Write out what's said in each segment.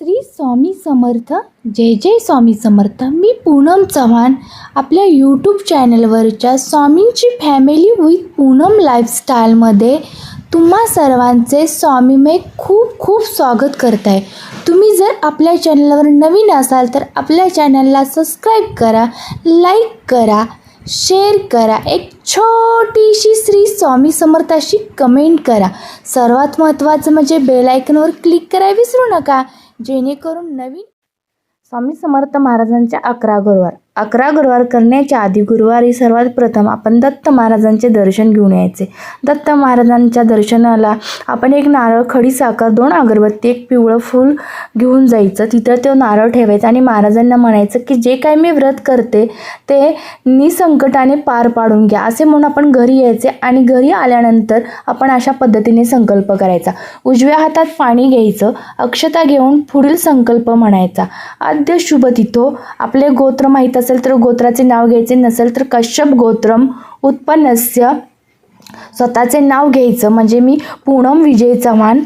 श्री स्वामी समर्थ जय जय स्वामी समर्थ. मी पूनम चव्हाण आपल्या यूट्यूब चॅनलवरच्या स्वामींची family with Poonam लाईफस्टाईलमध्ये तुम्हा सर्वांचे स्वामीमय खूप खूप स्वागत करत आहे तुम्ही जर आपल्या चॅनलवर नवीन असाल तर आपल्या चॅनलला सबस्क्राईब करा लाईक करा शेअर करा. एक छोटीशी श्री स्वामी समर्थाशी कमेंट करा. सर्वात महत्त्वाचं म्हणजे बेलायकनवर क्लिक करायला विसरू नका. जेणेकरून नवीन स्वामी समर्थ महाराजांच्या अकरा गुरुवार अकरा गुरुवार करण्याच्या आधी गुरुवारी सर्वात प्रथम आपण दत्त महाराजांचे दर्शन घेऊन यायचे. दत्त महाराजांच्या दर्शनाला आपण एक नारळ खडी साखर दोन अगरबत्ती एक पिवळं फूल घेऊन जायचं. तिथं तो नारळ ठेवायचा आणि महाराजांना म्हणायचं की जे काय मी व्रत करते ते निसंकटाने पार पाडून घ्या. असे म्हणून आपण घरी यायचे आणि घरी आल्यानंतर आपण अशा पद्धतीने संकल्प करायचा. उजव्या हातात पाणी घ्यायचं अक्षता घेऊन पुढील संकल्प म्हणायचा. आद्य शुभ तिथो आपले गोत्र माहीत असेल तर गोत्राचे नाव घ्यायचे नसेल तर कश्यप गोत्रम उत्पन्नस्य स्वतःचे नाव घ्यायचं. म्हणजे मी पूनम विजय चव्हाण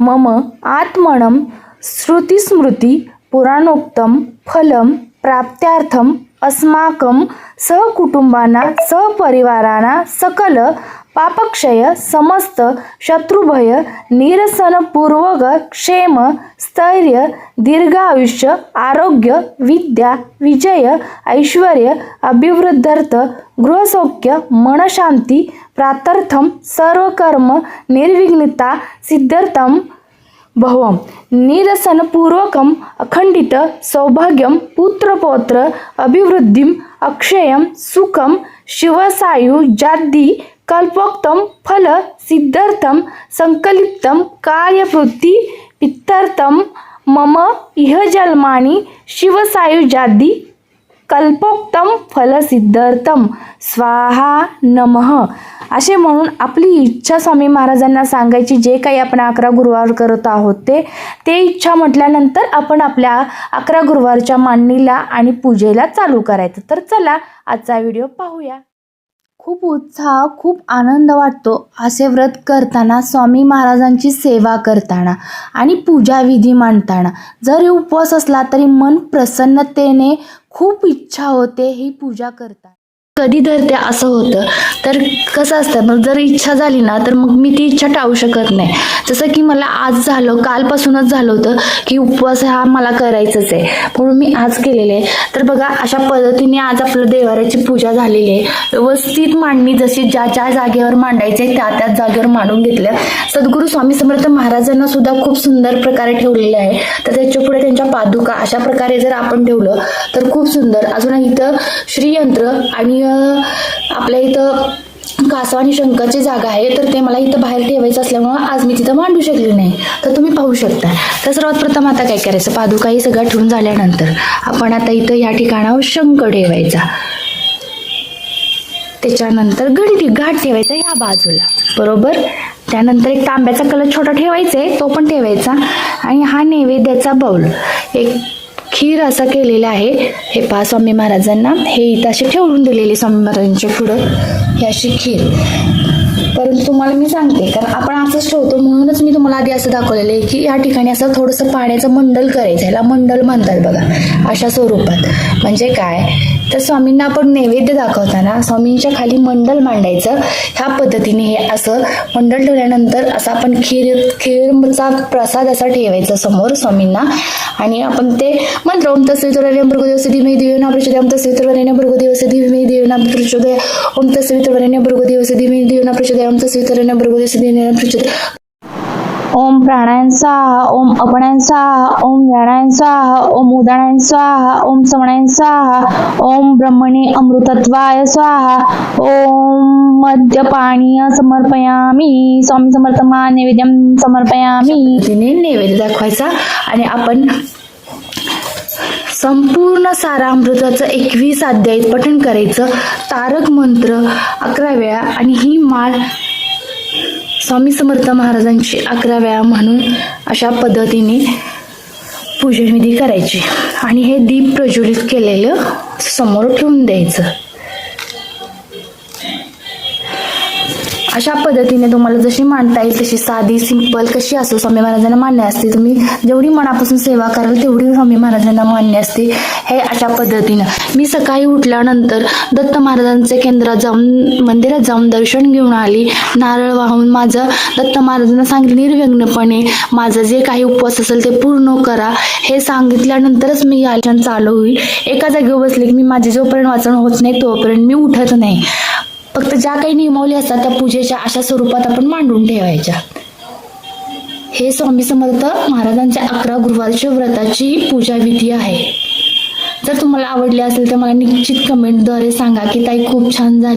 मम आत्मनम श्रुतिस्मृती पुराणोक्तम फलम प्राप्त्यार्थम अस्माकं सहकुटुंबाना सहपरिवाराना सकल पापक्षय समस्त शत्रुभय निरसनपूर्वक क्षेम स्थैर्य दीर्घायुष्य आरोग्य विद्या विजय ऐश्वर अभिवृद्धर्थ गृहसौख्य मनशांती प्रार्थम सर्वकर्म निर्विघ्नता सिद्धार्थम भवम निरसनपूर्वकम अखंडित सौभाग्यम पुत्रपौत्र अभिवृद्धिम अक्षयम सुखम शिवसायु जाद्दी कल्पोक्तम फल सिद्धार्थम संकलिप्तम कार्यवृत्ती पित्तार्थम मम इह जन्मानी शिवसायुजादी कल्पोक्तम फलसिद्धार्थम स्वाहा नमः। असे म्हणून आपली इच्छा स्वामी महाराजांना सांगायची जे काही आपण अकरा गुरुवार करत आहोत ते ते इच्छा म्हटल्यानंतर आपण आपल्या अकरा गुरुवारच्या मांडणीला आणि पूजेला चालू करायचं. तर चला आजचा व्हिडिओ पाहूया. खूप उत्साह खूप आनंद वाटतो असे व्रत करताना स्वामी महाराजांची सेवा करताना आणि पूजाविधी मांडताना. जरी उपवास असला तरी मन प्रसन्नतेने खूप इच्छा होते ही पूजा करताना. कधी धरते असं होतं. तर कसं असतं मग जर इच्छा झाली ना तर मग मी ती इच्छा टाळू शकत नाही. जसं की मला आज झालं कालपासूनच झालं होतं की उपवास हा मला करायचंच आहे. म्हणून मी आज केलेले आहे. तर बघा अशा पद्धतीने आज आपलं देवाऱ्याची पूजा झालेली आहे. व्यवस्थित मांडणी जशी ज्या ज्या जागेवर मांडायचे त्या त्या जागेवर मांडून घेतल्या. सद्गुरू स्वामी समर्थ महाराजांना सुद्धा खूप सुंदर प्रकारे ठेवलेले आहे. तर त्याच्या पुढे पादुका अशा प्रकारे जर आपण ठेवलं तर खूप सुंदर. अजून इथं श्रीयंत्र आणि आपल्या इथं कासव आणि शंकरची जागा आहे तर ते मला इथं बाहेर ठेवायचं असल्यामुळं आज मी तिथं मांडू शकले नाही. तर तुम्ही पाहू शकता. तर सर्वात प्रथम आता काय करायचं? पादुकाही सगळं ठेवून झाल्यानंतर आपण आता इथं या ठिकाणावर शंख ठेवायचा. त्याच्यानंतर घडी घाट ठेवायचा या बाजूला. बरोबर? त्यानंतर एक तांब्याचा कलर छोटा ठेवायचा आहे तो पण ठेवायचा. आणि हा नैवेद्याचा बाऊल एक खीर असा केलेला आहे. हे पहा स्वामी महाराजांना. हे इथं असे ठेवून दिलेले स्वामी महाराजांच्या पुढं. ही अशी खीर. परंतु तुम्हाला मी सांगते कारण आपण असंच होतो म्हणूनच मी तुम्हाला आधी असं दाखवलेलं आहे की या ठिकाणी असं थोडंसं पाण्याचं मंडल करायचं याला मंडल म्हणतात बघा अशा स्वरूपात. म्हणजे काय? तर स्वामींना आपण नैवेद्य दाखवताना स्वामींच्या खाली मंडल मांडायचं. ह्या पद्धतीने हे असं मंडल ठेवल्यानंतर असं आपण खीर खीरचा प्रसाद असा ठेवायचा समोर स्वामींना. आणि आपण ते मंत्र ओम तस्वितुर्वरेण्य भृगदेवस्य धीमहि देवना प्रचोदय ओम तस्वितुर्वरेण्य भृगदेवस्य धीमहि देवना प्रचोदय ओम तस्वितुर्वरेण्य भृगदेवस्य धीमहि देवना प्रचोदय प्रचोदयात् ओम तस्वितुर्वरेण्य भृगदेवस्य प्रचोदय न ओम प्राणायन स्वाहा ओम अपणायन स्वाहा ओम व्याणायन स्वाहा ओम उदाणायन स्वाहा ओम समणायन स्वाहा ओम ब्रह्मणे अमृतत्वाय स्वाहा ओम मद्यपानीय समर्पयामी स्वामी समर्थ मा नैवेद्यम समर्पयामी। तिने नैवेद्य दाखवायचा आणि आपण संपूर्ण सारामृताचं एकवीस अध्याय पठण करायचं. तारक मंत्र अकरा वेळा आणि ही माळ स्वामी समर्थ महाराजांची अकरा वेळा म्हणून अशा पद्धतीने पूजनविधी करायची. आणि हे दीप प्रज्वलित केलेलं समोर ठेवून द्यायचं. अशा पद्धतीने तुम्हाला जशी मांडता येईल तशी साधी सिंपल कशी असो स्वामी महाराजांना मान्य असते. तुम्ही जेवढी मनापासून सेवा कराल तेवढी स्वामी महाराजांना मान्य असते. हे अशा पद्धतीनं. मी सकाळी उठल्यानंतर दत्त महाराजांचे केंद्रात जाऊन मंदिरात जाऊन दर्शन घेऊन आली. नारळ वाहून माझं दत्त महाराजांना सांगितलं निर्विघ्नपणे माझं जे काही उपवास असेल ते पूर्ण करा. हे सांगितल्यानंतरच मी याच्यानं चालू होईल. एका जागेवर बसले की मी माझे जोपर्यंत वाचन होत नाही तोपर्यंत मी उठत नाही. फक्त ज्या काही नियमावली असतात त्या पूजेच्या अशा स्वरूपात आपण मांडून ठेवायच्या. हे स्वामी समर्थ महाराजांच्या अकरा गुरुवारच्या व्रताची पूजा विधी आहे. जर तुम्हाला आवडली असेल तर मला निश्चित कमेंटद्वारे सांगा की ताई खूप छान झाली.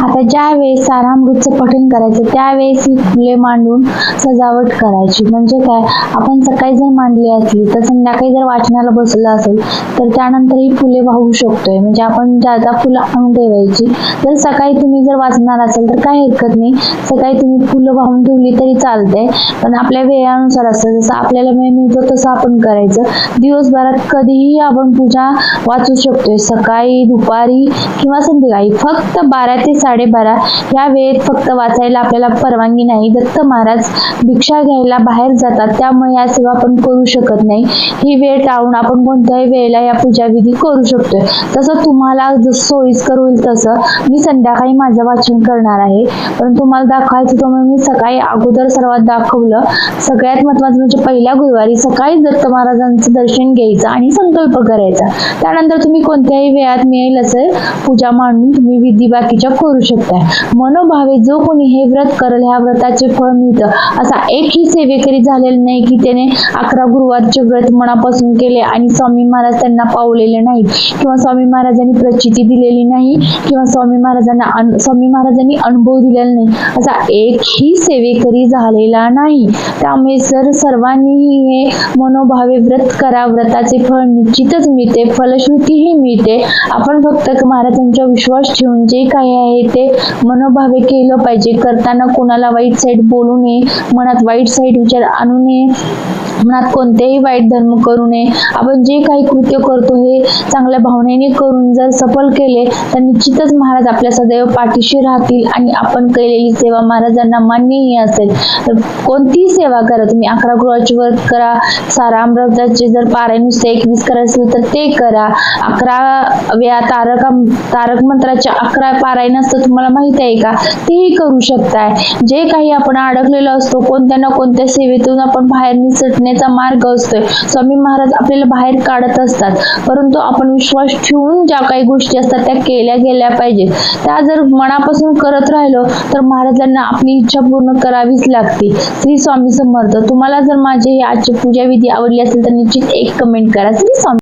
आता ज्या वेळेस सारामृतचं पठण करायचं त्यावेळेस ही फुले मांडून सजावट करायची. म्हणजे काय? आपण सकाळी जर मांडली असली तर संध्याकाळी जर वाचनाला बसलं असेल तर त्यानंतर ही फुले वाहू शकतोय. म्हणजे आपण ज्यादा फुलं आणून ठेवायची जर सकाळी तुम्ही जर वाचणार असेल तर काही हरकत नाही. सकाळी तुम्ही फुलं वाहून ठेवली तरी चालते पण आपल्या वेळानुसार असतं जसं आपल्याला वेळ मिळतो तसं आपण करायचं. दिवसभरात कधीही आपण पूजा वाचू शकतोय. सकाळी दुपारी किंवा संध्याकाळी. फक्त बारा ते साडेबारा. या वेळेत फक्त वाचायला आपल्याला परवानगी नाही. दत्त महाराज भिक्षा घ्यायला बाहेर जातात. त्यामुळे या सेवा आपण करू शकत नाही. ही वेळ टाळून आपण कोणत्याही वेळेला या पूजाविधी करू शकतोय. तसं तुम्हाला जसं सोयीस्कर होईल तसं मी संध्याकाळी माझं वाचन करणार आहे. पण तुम्हाला दाखवायचं होतं म्हणजे मी सकाळी अगोदर सर्वात दाखवलं. सगळ्यात महत्वाचं म्हणजे पहिल्या गुरुवारी सकाळी दत्त महाराजांचं दर्शन घ्यायचं आणि संकल्प करायचा. त्यानंतर तुम्ही कोणत्याही वेळात मिळेल असं पूजा मांडून तुम्ही विधी बाकीच्या करू करू शकताय. मनोभावे जो कोणी हे व्रत करेल ह्या व्रताचे फळ मिळतं. असा एकही सेवेकरी झालेला नाही की त्याने अकरा गुरुवारचे व्रत मनापासून केले आणि स्वामी महाराज त्यांना पावलेले नाहीत. किंवा स्वामी महाराजांनी प्रचिती दिलेली नाही किंवा स्वामी महाराजांना स्वामी महाराजांनी अनुभव दिलेला नाही. असा एकही सेवेकरी झालेला नाही. त्यामुळे सर सर्वांनीही हे मनोभावे व्रत करा. व्रताचे फळ निश्चितच मिळते फलश्रुतीही मिळते. आपण फक्त महाराजांचा विश्वास ठेवून जे काही आहे ते मनोभावे केलं पाहिजे. करताना कोणाला वाईट साईड बोलू नये मनात वाईट साईड विचार आणू नये मनात कोणतेही वाईट धर्म करू नये. आपण जे काही कृत्य करतो हे चांगल्या भावनेने करून जर सफल केले तर निश्चितच महाराज आपल्या सदैव पाठीशी राहतील आणि आपण केलेली सेवा महाराजांना मान्यही असेल. तर कोणतीही सेवा करा. तुम्ही अकरा गृहाची व्रत करा सारा अमृताचे जर पारायण नुसते एकवीस करायचं असेल तर ते करा. अकरा वेळा तारक तारक मंत्राच्या अकरा पारायण असतं तुम्हाला माहीत आहे का? तेही करू शकताय. जे काही आपण अडकलेलो असतो कोणत्या ना कोणत्या सेवेतून आपण बाहेर निसटण्याचा मार्ग असतोय. स्वामी महाराज आपल्याला बाहेर काढत असतात. परंतु आपण विश्वास ठेवून ज्या काही गोष्टी असतात त्या केल्या गेल्या पाहिजेत. त्या जर मनापासून करत राहिलो तर महाराजांना आपली इच्छा पूर्ण करावीच लागते. श्री स्वामी समर्थ तुम्हाला जर माझे ही आजची पूजा विधी आवडली असेल तर निश्चित एक कमेंट करा. श्री स्वामी